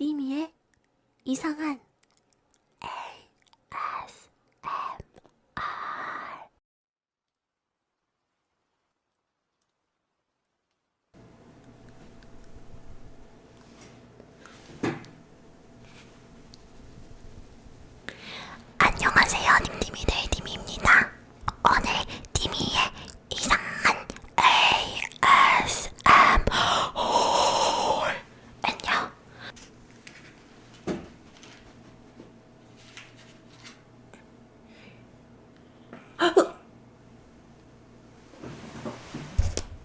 띠미의 이상한 안녕하세요, 님님이 데이님입니다. 오늘 님이의 이상한 ASM 홀 안녕.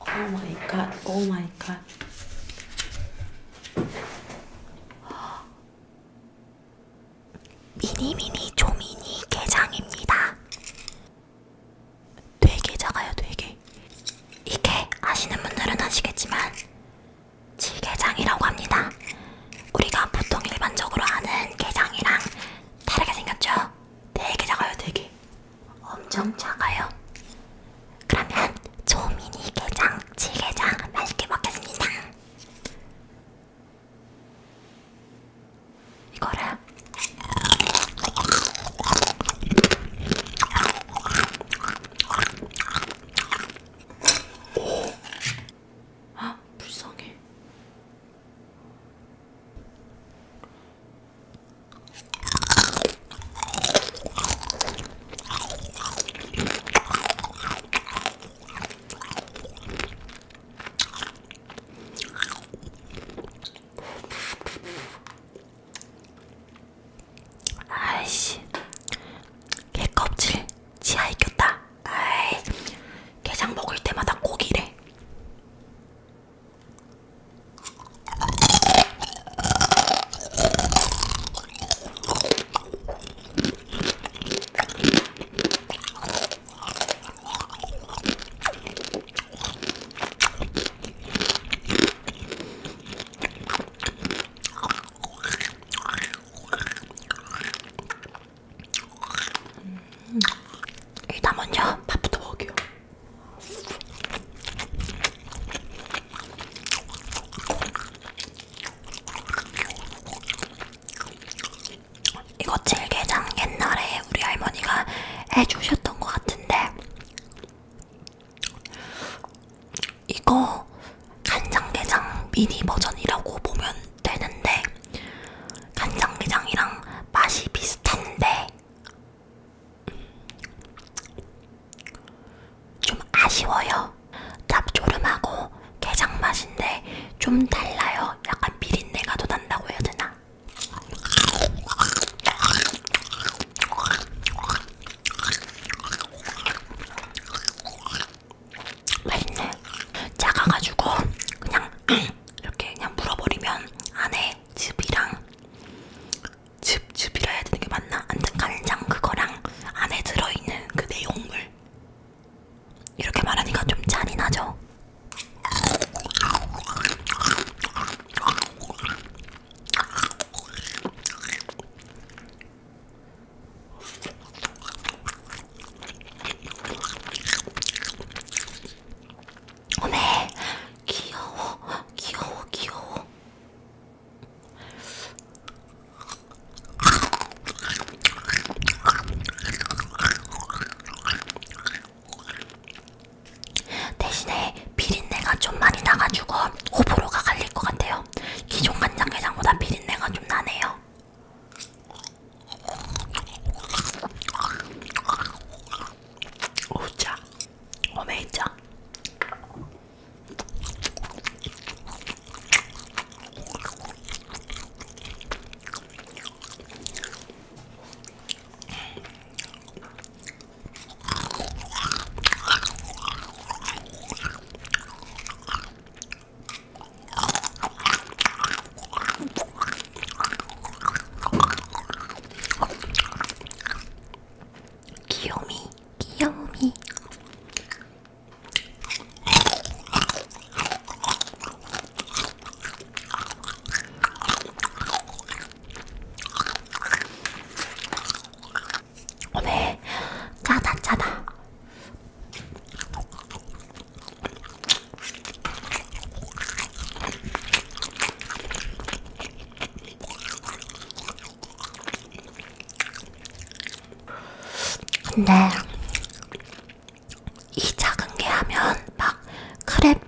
Oh my god, oh my god. 미니미니 조미니 게장입니다. 되게 작아요, 되게. 이게 아시는 분들은 아시겠지만 지게장이라고 합니다. 우리가 보통 일반적으로 아는 게장이랑 다르게 생겼죠? 되게 작아요, 되게. 엄청 작아요. 그러면 조미니 게장, 지게장 맛있게 먹겠습니다. 이거를 아, 불쌍해. 아이씨 개 껍질 지하에 꼈다 아이 게장 먹을 때마다 꼭 이래 일단 먼저 밥부터 먹을게요 이거 질게장 옛날에 우리 할머니가 해주셨던 것 같은데 이거 간장게장 미니 버전이라고 보면 되는데 간장게장이랑 맛이 비슷한데 좀 아쉬워요. 짭조름하고 게장 맛인데 좀 달라 Çıp çıp 근데 이 작은 게 하면 막 크랩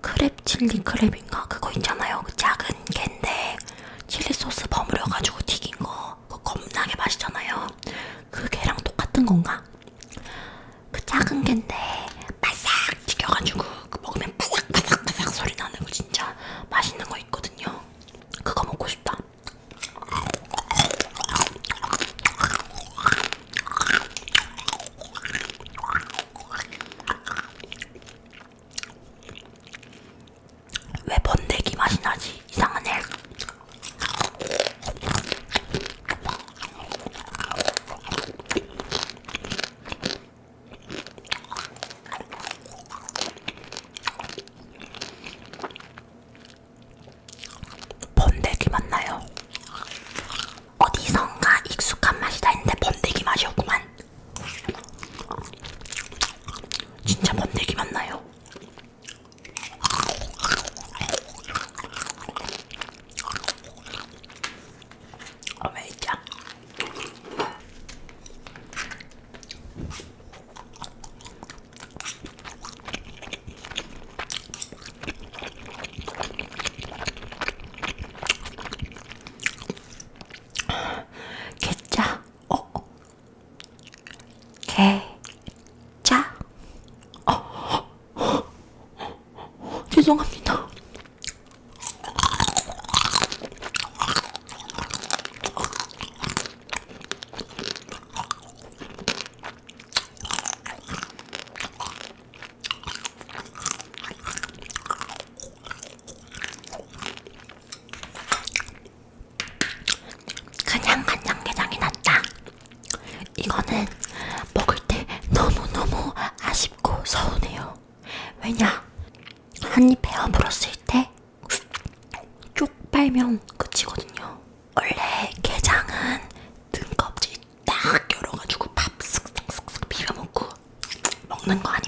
크랩 칠리 크랩인가? Okay. Bye.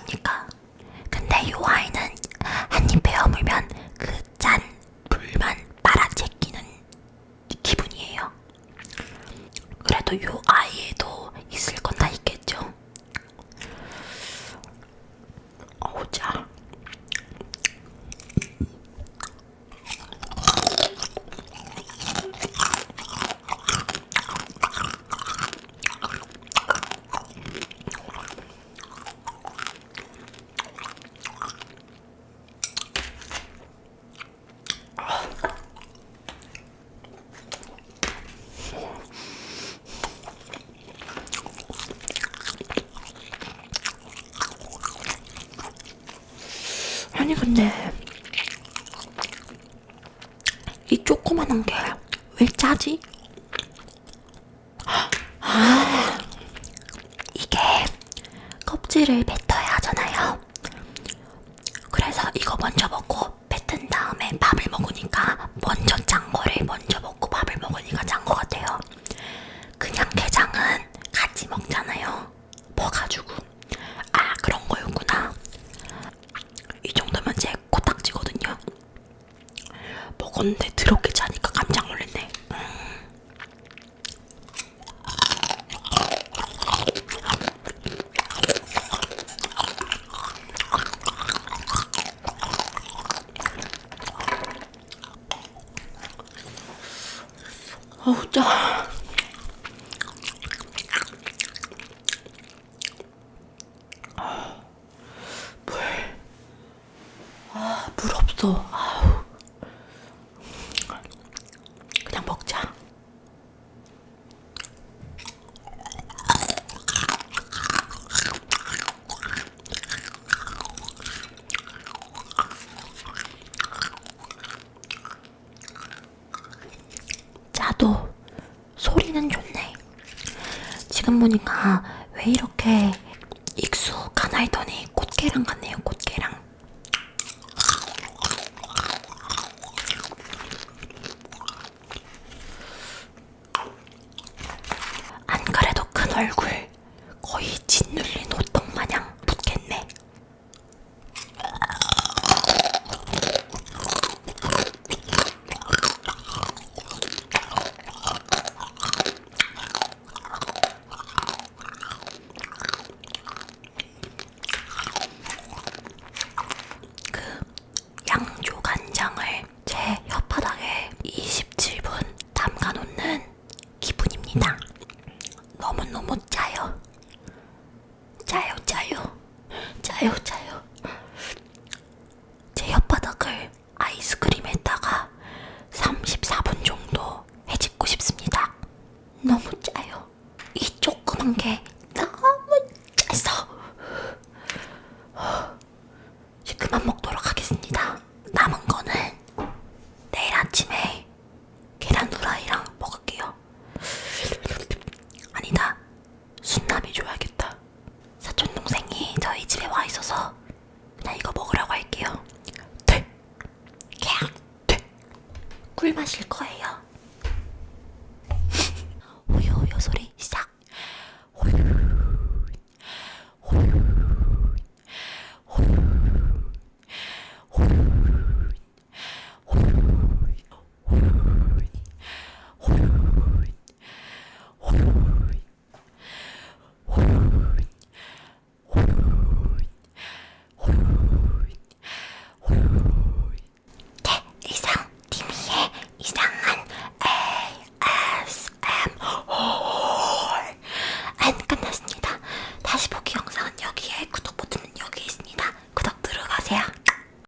근데 이 조그만한 게 왜 짜지? 진짜. 아, 물. 아, 물 없어. 그냥 먹자. 짜도 향기는 좋네. 지금 보니까 왜 이렇게 익숙하나 했더니 꽃게랑 같네요. 꿀 마실 거예요.